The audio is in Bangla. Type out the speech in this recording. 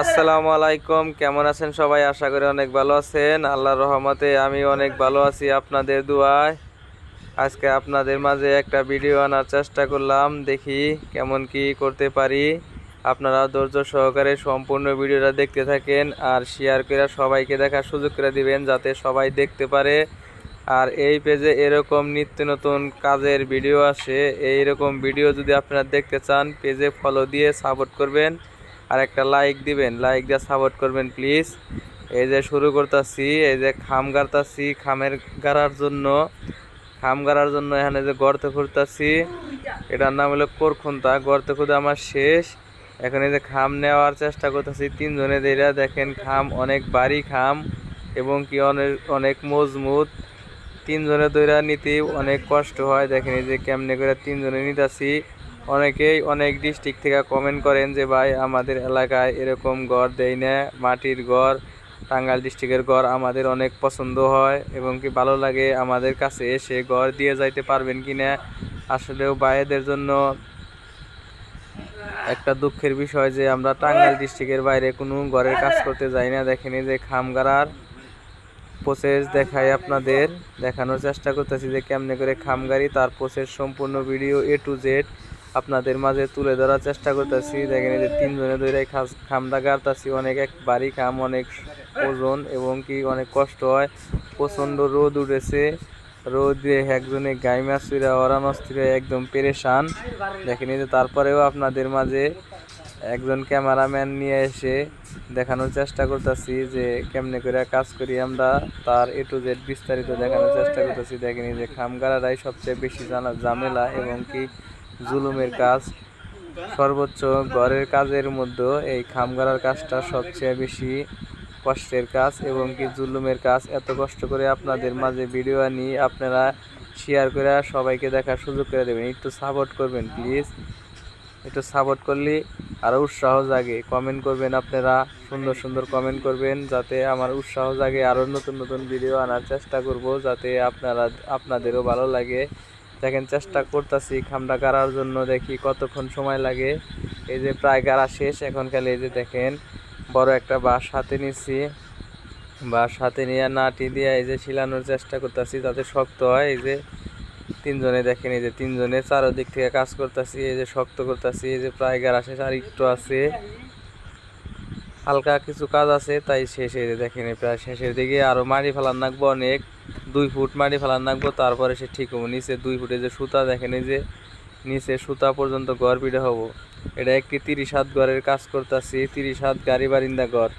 আসসালামু আলাইকুম, কেমন আছেন সবাই? আশা করি অনেক ভালো আছেন। আল্লাহর রহমতে আমি অনেক ভালো আছি আপনাদের দুয়ায়। আজকে আপনাদের মাঝে একটা ভিডিও আনার চেষ্টা করলাম, দেখি কেমন কি করতে পারি। আপনারা ধৈর্য সহকারে সম্পূর্ণ ভিডিওটা দেখতে থাকেন আর শেয়ার করে সবাইকে দেখার সুযোগ করে দিবেন, যাতে সবাই দেখতে পারে। আর এই পেজে এরকম নিত্য নতুন কাজের ভিডিও আসে, এইরকম ভিডিও যদি আপনারা দেখতে চান, পেজে ফলো দিয়ে সাপোর্ট করবেন। আর একটা লাইক দিবেন লাইক দিয়ে সাপোর্ট করবেন প্লিজ এই যে শুরু করতেছি, এই যে খাম গাড়তাছি খামের গাড়ার জন্য। খাম গাড়ার জন্য এখানে যে গর্ত খুঁড়তাছি, এটার নাম হলো কোরখুন্তা। গর্ত খুঁজে আমার শেষ। এখন এই যে খাম নেওয়ার চেষ্টা করতেছি, তিনজনে দেরা দেখেন খাম অনেক বাড়ি খাম এবং কি অনেক অনেক মজবুত। তিনজনে দইরা নিতে অনেক কষ্ট হয়, দেখেন এই যে কেমনে করে তিনজনে নিতেছি। অনেকেই অনেক ডিস্ট্রিক্ট থেকে কমেন্ট করেন যে, ভাই, আমাদের এলাকায় এরকম ঘর দেয় না। মাটির ঘর, টাঙ্গাইল ডিস্ট্রিক্টের ঘর আমাদের অনেক পছন্দ হয় এবং কি ভালো লাগে। আমাদের কাছে এসে ঘর দিয়ে যাইতে পারবেন কি না? আসলেও ভাইদের জন্য একটা দুঃখের বিষয় যে, আমরা টাঙ্গাইল ডিস্ট্রিক্টের বাইরে কোনো ঘরের কাজ করতে যাই না। দেখেনি যে খামগাড়ার প্রসেস দেখাই আপনাদের। দেখানোর চেষ্টা করতেছি যে, কেমনে করে খামগাড়ি তার প্রসেস সম্পূর্ণ ভিডিও এ টু জেড আপনাদের মাঝে তুলে ধরার চেষ্টা করতেছি। দেখেন যে তিনজনে ধরে খামটা গাড়তাছি, অনেক এক বাড়ি খাম, অনেক ওজন এবং কি অনেক কষ্ট হয়। প্রচণ্ড রোদ উঠেছে। রোদ একজনে গাই মাছ ফিরে ওরান অস্থির একদম পেরেশান। দেখেন যে তারপরেও আপনাদের মাঝে একজন ক্যামেরাম্যান নিয়ে এসে দেখানোর চেষ্টা করতেছি যে কেমনে করে কাজ করি আমরা। তার এ টু জেড বিস্তারিত দেখানোর চেষ্টা করতেছি। দেখেন যে খামগাড়ারাই সবচেয়ে বেশি জানা ঝামেলা এবং কি জুলুমের কাজ, সর্বোচ্চ ঘরের কাজের মধ্যে এই খামগাড়ার কাজটা সবচেয়ে বেশি কষ্টের কাজ এবং কি জুলুমের কাজ। এত কষ্ট করে আপনাদের মাঝে ভিডিও আনি, আপনারা শেয়ার করে সবাইকে দেখার সুযোগ করে দেবেন। একটু সাপোর্ট করবেন প্লিজ একটু সাপোর্ট করলে আরও উৎসাহ জাগে। কমেন্ট করবেন আপনারা, সুন্দর সুন্দর কমেন্ট করবেন, যাতে আমার উৎসাহ জাগে। আরও নতুন নতুন ভিডিও আনার চেষ্টা করব, যাতে আপনারা, আপনাদেরও ভালো লাগে। দেখেন চেষ্টা করতেছি খামটা গাড়ার জন্য দেখি কতক্ষণ সময় লাগে। এই যে প্রায় গাড়া শেষ, এখন খালি এই যে দেখেন বড় একটা বাঁশ হাতে নিচ্ছি বাঁশ হাতে নিয়ে নাটি দিয়ে এই যে শিলানোর চেষ্টা করতেছি যাতে শক্ত হয়। এই যে তিনজনে দেখেন, এই যে তিনজনে চারোদিক থেকে কাজ করতেছি, এই যে শক্ত করতেছি, এই যে প্রায় গাড়া শেষ, আর একটু আছে। হালকা কিছু কাজ আছে, তাই শেষ, এই যে দেখেন প্রায় শেষের দিকে আরও মাটি ফেলার নাকবো অনেক দুই ফুট মাটি ফেলার নামবো তারপরে সে ঠিক হব। নিচে দুই ফুটে যে সুতা, দেখেন যে নিচে সুতা পর্যন্ত গড় পিঠে হব। এটা একটি তিরিশ হাত ঘরের কাজ করতেছি, তিরিশ হাত গাড়ি বারিন্দা ঘর।